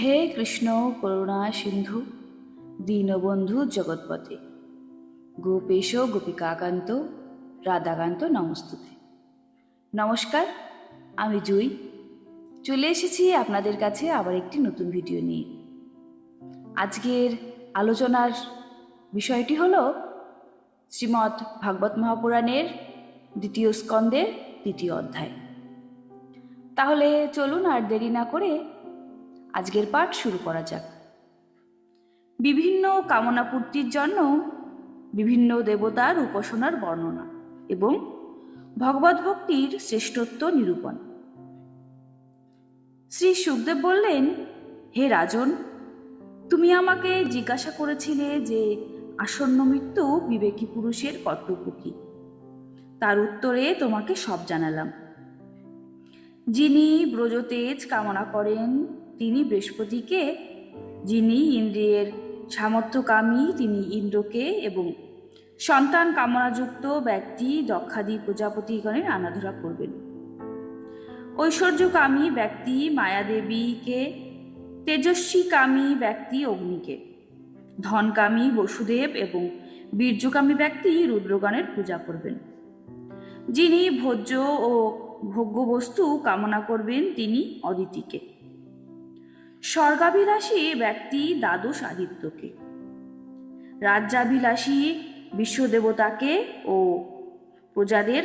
হে কৃষ্ণ করুণা সিন্ধু, দীনবন্ধু জগৎপতে গোপেশ গোপিকাকান্ত, রাধাকান্ত নমস্তুতে। নমস্কার, আমি জুই। চলে এসেছি আপনাদের কাছে আবার একটি নতুন ভিডিও নিয়ে। আজকের আলোচনার বিষয়টি হল শ্রীমৎ ভাগবত মহাপুরাণের দ্বিতীয় স্কন্দের দ্বিতীয় অধ্যায়। তাহলে চলুন আর দেরি না করে আজকের পাঠ শুরু করা যাক। বিভিন্ন কামনা পূর্তির জন্য বিভিন্ন দেবতার উপাসনার বর্ণনা এবং ভগবত ভক্তির শ্রেষ্ঠত্ব নিরূপণ। শ্রী সুখদেব বললেন, হে রাজন, তুমি আমাকে জিজ্ঞাসা করেছিলে যে আসন্ন মৃত্যু বিবেকী পুরুষের কর্তব্য কি? তার উত্তরে তোমাকে সব জানালাম। যিনি ব্রজতেজ কামনা করেন তিনি বৃহস্পতিকে, যিনি ইন্দ্রিয়ের সামর্থ্যকামী, তিনি ইন্দ্রকে এবং সন্তান কামনাযুক্ত ব্যক্তি, দক্ষাদি প্রজাপতিগণের আনাধরা করবেন। ঐশ্বর্যকামী ব্যক্তি মায়াদেবীকে, তেজস্বীকামী ব্যক্তি অগ্নিকে, ধনকামী বসুদেব এবং বীর্যকামী ব্যক্তি রুদ্রগণের পূজা করবেন। যিনি ভোজ্য ও ভোগ্য বস্তু কামনা করবেন, তিনি অদিতিকে। স্বর্গাভিলাষী ব্যক্তি দ্বাদশ আদিত্যকে। রাজ্যাভিলাষী বিশ্বদেবতাকে ও প্রজাদের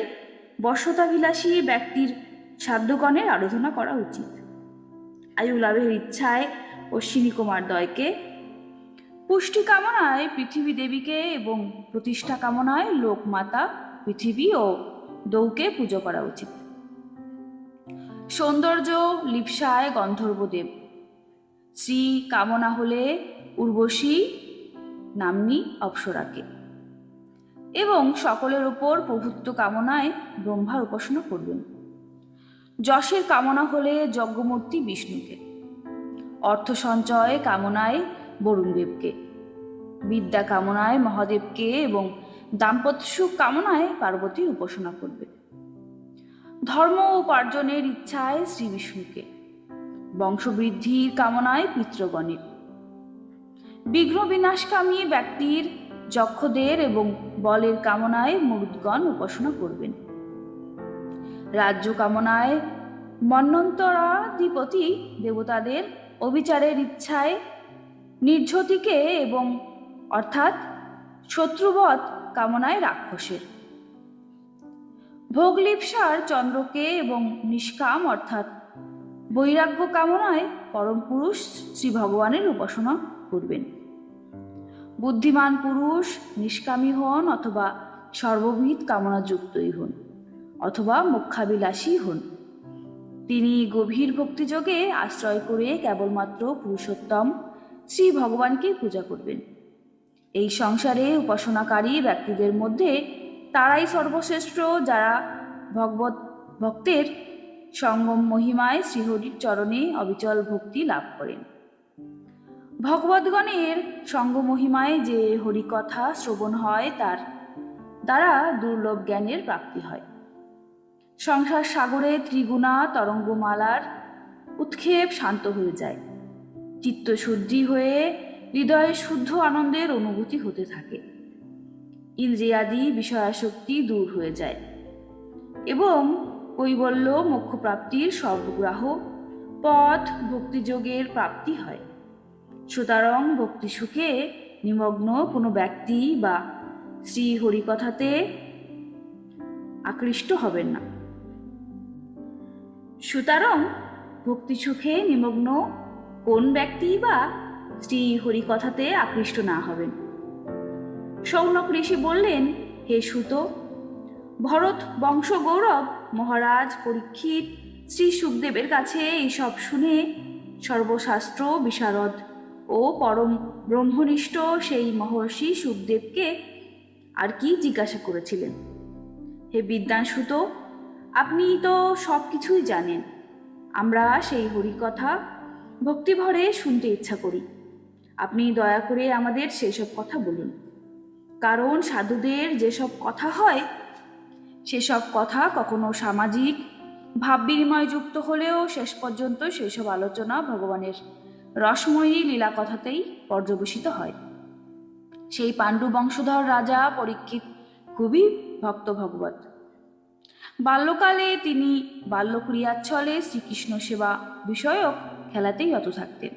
বসতাভিলাষী ব্যক্তির সাধ্যগণের আরাধনা করা উচিত। আয়ু লাভের ইচ্ছায় অশ্বিনী কুমার দয়কে পুষ্টি কামনায় পৃথিবী দেবীকে এবং প্রতিষ্ঠা কামনায় লোকমাতা পৃথিবী ও দৌকে পুজো করা উচিত। সৌন্দর্য, লিপসায় গন্ধর্বদেব শ্রী কামনা হলে উর্বশী নাম্নী অপ্সরাকে। এবং সকলের ওপর প্রভুত্ব কামনায় ব্রহ্মার উপাসনা করবেন। যশের কামনা হলে যজ্ঞমূর্তি বিষ্ণুকে। অর্থ সঞ্চয় কামনায় বরুণদেবকে। বিদ্যা কামনায় মহাদেবকে এবং দাম্পত্য সুখ কামনায় পার্বতীর উপাসনা করবে। ধর্ম উপার্জনের ইচ্ছায় শ্রী বিষ্ণুকে বংশবৃদ্ধির কামনায় পিতৃগণের বিঘ্ন বিনাশকামী ব্যক্তির যক্ষদের এবং বলের কামনায় মরুদগণ উপাসনা করবেন। রাজ্য কামনায় মন্বন্তরাধিপতি দেবতাদের অবিচারের ইচ্ছায় নির্ঝতিকে এবং অর্থাৎ শত্রুবধ কামনায় রাক্ষসের। ভোগলিপসার চন্দ্রকে এবং নিষ্কাম অর্থাৎ বৈরাগ্য কামনায় পরম পুরুষ শ্রী ভগবানের উপাসনা করবেন। বুদ্ধিমান পুরুষ নিষ্কামী হন অথবা সর্ববিধ কামনাযুক্তই হন, অথবা মুখ্যাবিলাসী হন। তিনি গভীর ভক্তিযোগে আশ্রয় করে কেবলমাত্র পুরুষোত্তম শ্রী ভগবানকে পূজা করবেন। এই সংসারে উপাসনাকারী ব্যক্তিদের মধ্যে তারাই সর্বশ্রেষ্ঠ যারা ভগবত, ভক্তের সঙ্গম মহিমায় শ্রীহরির চরণে অবিচল ভক্তি লাভ করেন। ভগবদ্গণের সঙ্গ মহিমায় যে হরিকথা শ্রবণ হয়, তার দ্বারা দুর্লভ জ্ঞানের প্রাপ্তি হয়। সংসার সাগরে ত্রিগুণা তরঙ্গমালার উৎক্ষেপ শান্ত হয়ে যায়। চিত্তশুদ্ধি হয়ে হৃদয়ে শুদ্ধ আনন্দের অনুভূতি হতে থাকে। ইন্দ্রিয়াদি বিষয়াসক্তি দূর হয়ে যায়। এবং কৈবল্য মোক্ষপ্রাপ্তির সর্বগ্রাহ। পথ ভক্তিযোগের প্রাপ্তি হয়। সুতরাং ভক্তি সুখে নিমগ্ন কোনো ব্যক্তি বা শ্রী হরিকথাতে আকৃষ্ট হবেন না। সুতরাং ভক্তি সুখে নিমগ্ন কোন ব্যক্তি বা শ্রী হরিকথাতে আকৃষ্ট না হবেন? সৌনক ঋষি বললেন, হে সুত ভরত বংশ গৌরব মহারাজ পরীক্ষিত, শ্রী সুখদেবের কাছে এইসব শুনে সর্বশাস্ত্র, বিশারদ ও পরম ব্রহ্মনিষ্ঠ সেই মহর্ষি সুখদেবকে আর কি জিজ্ঞাসা করেছিলেন? হে বিদ্যান সুত আপনি তো সব কিছুই জানেন। আমরা সেই হরিকথা ভক্তিভরে শুনতে ইচ্ছা করি। আপনি দয়া করে আমাদের সেসব কথা বলুন। কারণ সাধুদের যেসব কথা হয় সেসব কথা কখনো সামাজিক ভাব বিনিময় যুক্ত হলেও শেষ পর্যন্ত সেসব আলোচনা ভগবানের রসময়ী লীলা কথাতেই পর্যবসিত হয়। সেই পাণ্ডু বংশধর রাজা পরীক্ষিত খুবই ভক্ত ভগবত। বাল্যকালে তিনি বাল্যক্রিয়াচ্ছলে শ্রীকৃষ্ণ সেবা বিষয়ক খেলাতেই রত থাকতেন।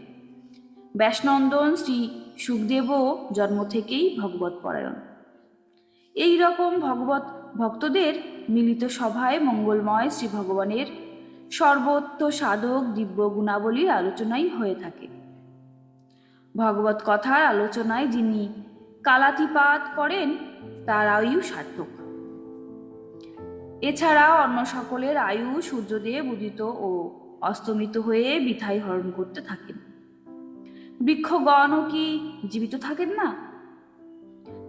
ব্যাসনন্দন শ্রী সুখদেবও জন্ম থেকেই ভগবত পরায়ণ। এই রকম ভগবত ভক্তদের মিলিত সভায় মঙ্গলময় শ্রী ভগবানের সর্বত্র সাধক দিব্য গুণাবলীর আলোচনাই হয়ে থাকে। ভগবত কথার আলোচনায় যিনি কালাতিপাত করেন, তার আয়ু সার্থক। এছাড়া অন্য সকলের আয়ু সূর্যদেব উদিত ও অস্তমিত হয়ে বিথাই হরণ করতে থাকেন। বৃক্ষগণও কি জীবিত থাকেন না?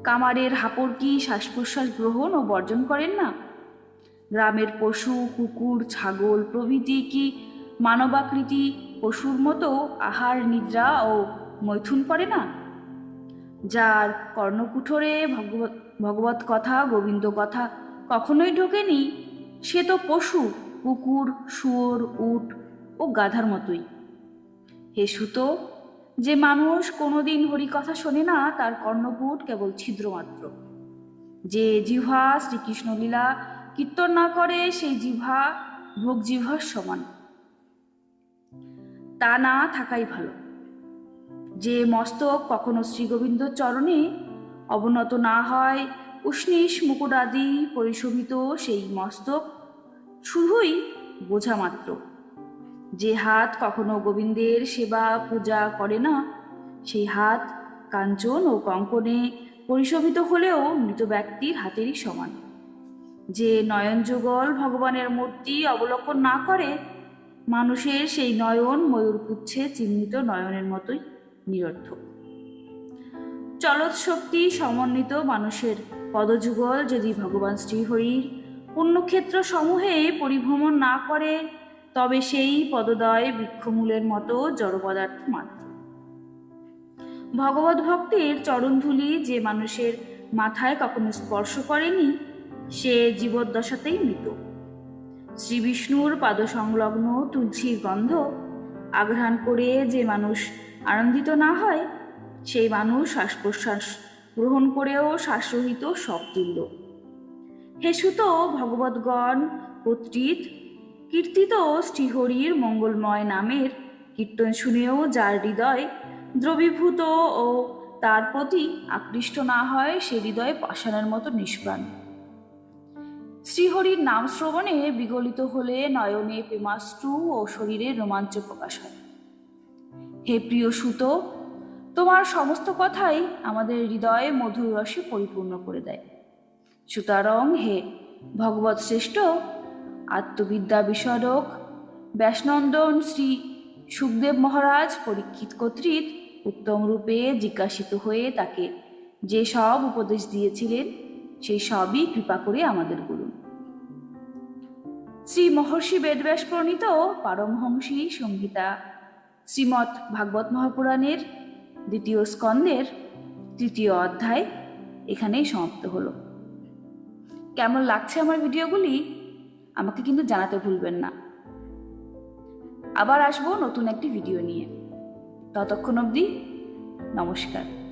কামারের হাপড় কি শ্বাস প্রশ্বাস গ্রহণ ও বর্জন করেন না? গ্রামের পশু, কুকুর, ছাগল প্রভৃতি কি মানবাকৃতি পশুর মতো আহার, নিদ্রা ও মৈথুন করে না? যার কর্ণকুঠরে ভগবত ভগবত কথা, গোবিন্দ কথা কখনোই ঢোকেনি, সে তো পশু, কুকুর, শুয়োর, উট ও গাধার মতোই। হে সুতো যে মানুষ কোনোদিন হরিকথা শোনে না, তার কর্ণপুট কেবল ছিদ্র মাত্র যে জিহ্বা শ্রীকৃষ্ণ লীলা কীর্তন না করে, সেই জিহ্বা ভোগ জিহ্বার সমান। তা না থাকাই ভালো। যে মস্তক কখনো শ্রীগোবিন্দ চরণে অবনত না হয়, উষ্ণীষ মুকুটাদি পরিশোভিত সেই মস্তক শুধুই বোঝা মাত্র যে হাত কখনো গোবিন্দের সেবা, পূজা করে না, সেই হাত কাঞ্চন ও কঙ্কনে পরিশোভিত হলেও মৃত ব্যক্তির হাতেরই সমান। যে নয়ন যুগল ভগবানের মূর্তি অবলোকন না করে, মানুষের সেই নয়ন ময়ূর পুচ্ছে চিহ্নিত নয়নের মতোই নিরর্থক। চলৎ শক্তি সমন্বিত মানুষের পদযুগল যদি ভগবান শ্রীহরির পুণ্যক্ষেত্র সমূহে পরিভ্রমণ না করে তবে সেই পদদয় বৃক্ষমূলের মতো জড় পদার্থ মাত্র। ভগবত ভক্তির চরণধুলি যে মানুষের মাথায় কখনো স্পর্শ করেনি, সে জীবদ্দশাতেই মৃত। শ্রী বিষ্ণুর পাদসংলগ্ন তুলসীর গন্ধ আঘ্রাণ করে যে মানুষ আনন্দিত না হয়, সেই মানুষ শ্বাস প্রশ্বাস গ্রহণ করেও শ্বাসরহিত সব তুল্য। হে সুত ভগবদ্গণ কর্তৃত কীর্তিত শ্রীহরির মঙ্গলময় নামের কীর্তন শুনেও যার হৃদয় দ্রবীভূত ও তার প্রতি আকৃষ্ট না হয়, সে হৃদয় পাষাণের মতো নিষ্প্রাণ। শ্রীহরির নাম শ্রবণে বিগলিত হলে নয়নে প্রেমাশ্রু ও শরীরে রোমাঞ্চ প্রকাশ হয়। হে প্রিয় সুত, তোমার সমস্ত কথাই আমাদের হৃদয়ে মধুর রসে পরিপূর্ণ করে দেয়। সুতরাং হে ভগবত শ্রেষ্ঠ আত্মবিদ্যা বিশারক ব্যাসনন্দন শ্রী সুখদেব মহারাজ পরীক্ষিত কর্তৃক উত্তম রূপে জিজ্ঞাসিত হয়ে তাকে যে সব উপদেশ দিয়েছিলেন, সেই সবই কৃপা করে আমাদের গুরু শ্রী মহর্ষি বেদব্যাস প্রণীত পারমহংসী সংহিতা, শ্রীমৎ ভাগবত মহাপুরাণের দ্বিতীয় স্কন্দের তৃতীয় অধ্যায় এখানেই সমাপ্ত হলো। কেমন লাগছে আমার ভিডিওগুলি? আমাকে কিন্তু জানাতে ভুলবেন না। আবার আসব নতুন একটি ভিডিও নিয়ে। ততক্ষণ অবধি নমস্কার।